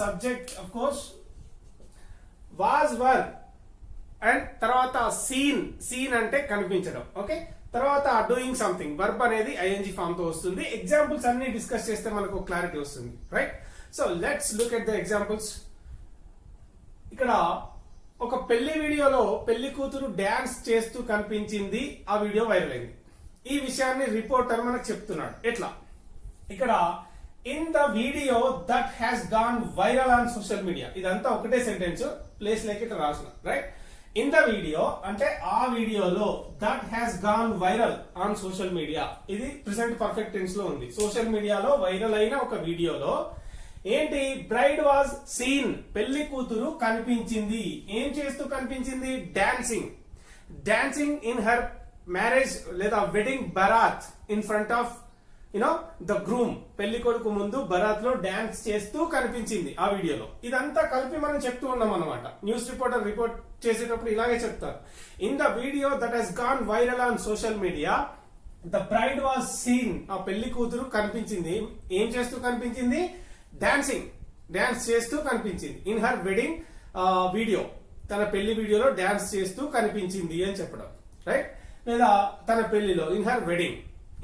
Subject of course was verb and తర్వాత seen seen అంటే కనిపించడం ఓకే తర్వాత డూయింగ్ సంథింగ్ వర్బ్ అనేది ఐఎన్జి ఫామ్తో వస్తుంది. ఎగ్జాంపుల్స్ అన్ని డిస్కస్ చేస్తే మనకు క్లారిటీ వస్తుంది right so let's look at the examples ఇక్కడ ఒక పెళ్ళి వీడియోలో పెళ్ళి కూతురు డాన్స్ చేస్తూ కనిపించింది ఆ వీడియో వైరల్ అయింది. ఈ విషయాన్ని రిపోర్టర్ మనకు చెప్తున్నాడు. ఎట్లా? ఇక్కడ in the video that has gone viral on social media ఇదంతా ఒకటే సెంటెన్స్ ప్లేస్ లేక ఇట్లా రాసిన రైట్ ఇన్ ద వీడియో అంటే ఆ వీడియోలో that has gone viral on social media ఇది ప్రెసెంట్ పర్ఫెక్ట్ టెన్స్లో ఉంది. సోషల్ మీడియాలో వైరల్ అయిన ఒక వీడియోలో ఏంటి? బ్రైడ్ వాజ్ సీన్ పెళ్ళి కూతురు కనిపించింది. ఏం చేస్తూ కనిపించింది? Dancing dancing in her marriage లేదా wedding baraat in front of you know the groom పెళ్ళి కొడుకు ముందు బరాత్లో డాన్స్ చేస్తూ కనిపించింది ఆ వీడియోలో. ఇదంతా కలిపి మనం చెప్తూ ఉన్నాం అనమాట న్యూస్ రిపోర్టర్ రిపోర్ట్ చేసేటప్పుడు ఇలాగే చెప్తారు. In the video that has gone viral on social media the bride was seen ఆ పెళ్ళి కూతురు కనిపించింది. ఏం చేస్తూ కనిపించింది? డాన్సింగ్ డాన్స్ చేస్తూ కనిపించింది. ఇన్ హర్ వెడ్డింగ్ వీడియో తన పెళ్ళి వీడియోలో డాన్స్ చేస్తూ కనిపించింది అని చెప్పడం. రైట్ లేదా తన పెళ్ళిలో in her wedding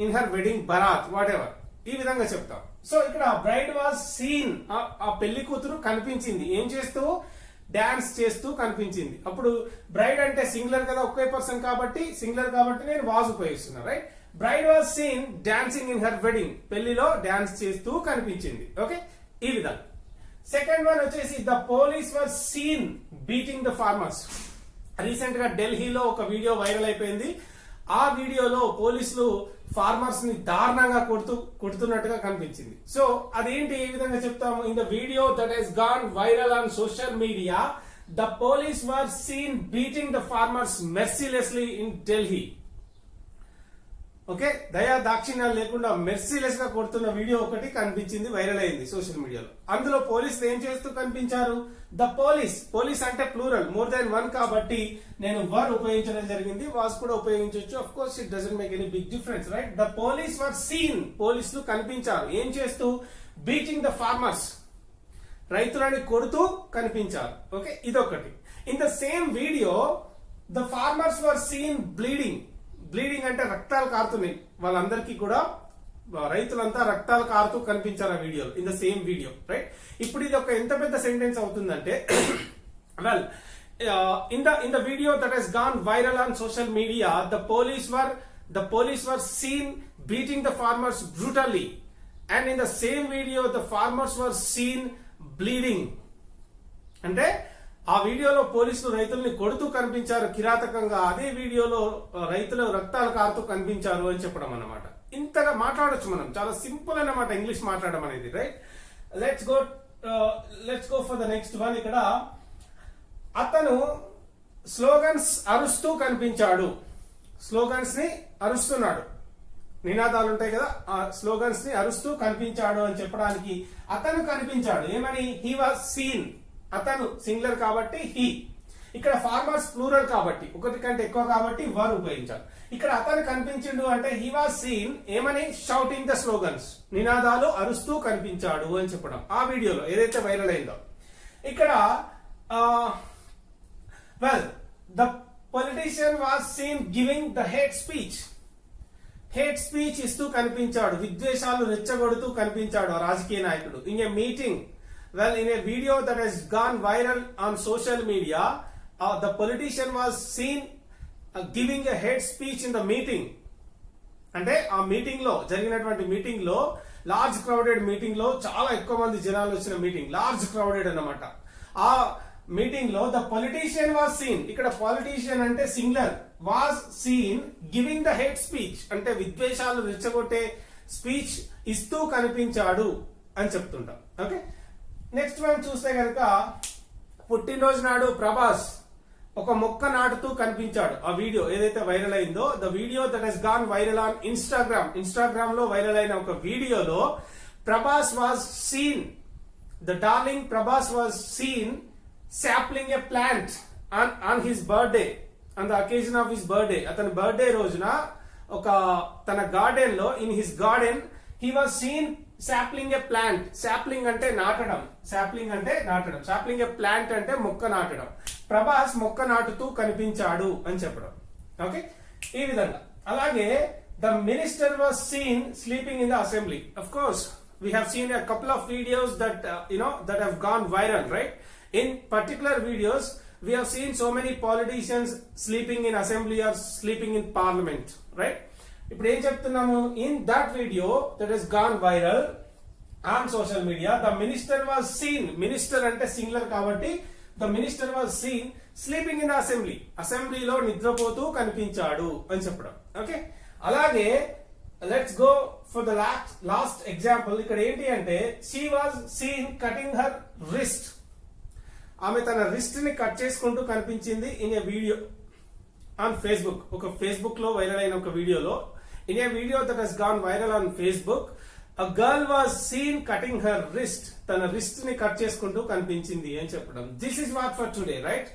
in her wedding baraat whatever ఈ విధంగా చెప్తాం. సో ఇక్కడ బ్రైడ్ వాజ్ సీన్ ఆ పెళ్ళి కూతురు కనిపించింది. ఏం చేస్తూ? డాన్స్ చేస్తూ కనిపించింది. అప్పుడు బ్రైడ్ అంటే సింగులర్ కదా ఒకే పర్సన్ కాబట్టి సింగులర్ కాబట్టి నేను was ఉపయోగిస్తున్నా right bride was seen dancing in her wedding పెళ్ళిలో డాన్స్ చేస్తూ కనిపించింది. ఓకే ఈ విధంగా. సెకండ్ వన్ వచ్చేసి the police were seen beating the farmers రీసెంట్గా ఢిల్లీలో ఒక వీడియో వైరల్ అయిపోయింది. ఆ వీడియోలో పోలీసులు ఫార్మర్స్ని దారుణంగా కొడుతూ కొడుతున్నట్టుగా కనిపించింది. సో అదేంటి ఏ విధంగా చెప్తాము? In the video that has gone viral on social media the police were seen beating the farmers mercilessly in Delhi okay? దయా దాక్షిణ్యాలు లేకుండా మెర్సీలెస్గా కొడుతున్న వీడియో ఒకటి కనిపించింది వైరల్ అయింది సోషల్ మీడియాలో. అందులో పోలీసులు ఏం చేస్తూ కనిపించారు? The police. పోలీస్ అంటే ప్లూరల్ మోర్ దాన్ వన్ కాబట్టి నేను వర్ ఉపయోగించడం జరిగింది వాస్ కూడా ఉపయోగించవచ్చు of course it doesn't make any big difference right the police were seen పోలీసులు కనిపించారు. ఏం చేస్తూ? బీటింగ్ ద ఫార్మర్స్ రైతులని కొడుతూ కనిపించారు. ఓకే? ఇదొకటి. In the same video the farmers were seen bleeding bleeding అంటే రక్తాలు కారుతున్నాయి. వాళ్ళందరికీ కూడా రైతులంతా రక్తాలు కారుతూ కనిపించారు ఆ video in the same video right ఇప్పుడు ఇది ఒక ఎంత పెద్ద సెంటెన్స్ అవుతుందంటే well in the in the video that has gone viral on social media the police were the police were seen beating the farmers brutally and in the same video the farmers were seen bleeding అంటే ఆ వీడియోలో పోలీసులు రైతుల్ని కొడుతూ కనిపించారు. కిరాతకంగా అదే వీడియోలో రైతులు రక్తాలు కారుతూ కనిపించారు అని చెప్పడం అన్నమాట. ఇంతగా మాట్లాడొచ్చు మనం. చాలా సింపుల్ అన్నమాట ఇంగ్లీష్ మాట్లాడడం అనేది right let's go let's go for the next one ఇక్కడ. అతను స్లోగన్స్ అరుస్తూ కనిపించాడు. స్లోగన్స్ని అరుస్తున్నాడు. నినాదాలు ఉంటాయి కదా ఆ స్లోగన్స్ని అరుస్తూ కనిపించాడు అని చెప్పడానికి అతను కనిపించాడు. ఏమని? హీ వాజ్ సీన్ అతను సింగులర్ కాబట్టి హీ ఇక్కడ ఫార్మర్స్ ప్లూరల్ కాబట్టి ఒకటి కంటే ఎక్కువ కాబట్టి వర్ ఉపయోగించాలి. ఇక్కడ అతను కనిపించిండు అంటే హీ వాజ్ సీన్ ఏమని? షౌటింగ్ ద స్లోగన్స్ నినాదాలు అరుస్తూ కనిపించాడు అని చెప్పడం. ఆ వీడియోలో ఏదైతే వైరల్ అయిందో. ఇక్కడ well the politician was seen giving the hate speech hate speech ఇస్తూ కనిపించాడు. విద్వేషాలు రెచ్చగొడుతూ కనిపించాడు ఆ రాజకీయ నాయకుడు. In Well, in well in a video that viral on viral on social media the was seen uh, seen giving a head speech in the meeting అంటే ఆ మీటింగ్లో జరిగినటువంటి మీటింగ్లో లార్జ్ క్రౌడెడ్ మీటింగ్లో చాలా ఎక్కువ మంది జనాలు వచ్చిన మీటింగ్ లార్జ్ క్రౌడెడ్ అనమాట ఆ మీటింగ్లో ద పొలిటీషియన్ వాజ్ సీన్ ఇక్కడ పొలిటీషియన్ అంటే singular was seen giving the head speech అంటే విద్వేషాలు రెచ్చగొట్టే స్పీచ్ ఇస్తూ కనిపించాడు అని చెప్తుంటాం. ఓకే నెక్స్ట్ మనం చూస్తే కనుక పుట్టినరోజు నాడు ప్రభాస్ ఒక మొక్క నాటుతూ కనిపించాడు. ఆ వీడియో ఏదైతే వైరల్ అయిందో the video that has gone viral on Instagram ఇన్స్టాగ్రామ్లో వైరల్ అయిన ఒక వీడియోలో Prabhas was seen the darling Prabhas was seen sapling a plant on on his birthday on the occasion of his birthday అతని birthday రోజున ఒక తన గార్డెన్లో in his garden he was seen sapling a plant sapling అంటే నాటడం. Sapling అంటే నాటడం. Sapling a plant అంటే మొక్క నాటడం. ప్రభాస్ మొక్క నాటుతూ కనిపించాడు అని చెప్పడం. ఓకే ఈ విధంగా. అలాగే the minister was seen sleeping in the assembly of course we seen a couple of videos that you know that have gone viral right in particular videos we seen so many politicians sleeping in assembly or sleeping in parliament right ఇప్పుడు ఏం చెప్తున్నాము? In that video that is gone viral on social media the minister was seen minister అంటే singular కాబట్టి the minister was seen sleeping in assembly అసెంబ్లీలో నిద్రపోతూ కనిపించాడు అని చెప్పడం. ఓకే అలాగే let's go for the last last example ఇక్కడ ఏంటి అంటే she was seen cutting her wrist ఆమె తన రిస్ట్ని కట్ చేసుకుంటూ కనిపించింది in a video on Facebook ఒక ఫేస్బుక్లో వైరల్ అయిన ఒక వీడియోలో in a video that has gone viral on Facebook a girl was seen cutting her wrist తన రిస్ట్ని కట్ చేసుకుంటూ కనిపించింది అని చెప్పడం. This is what for today right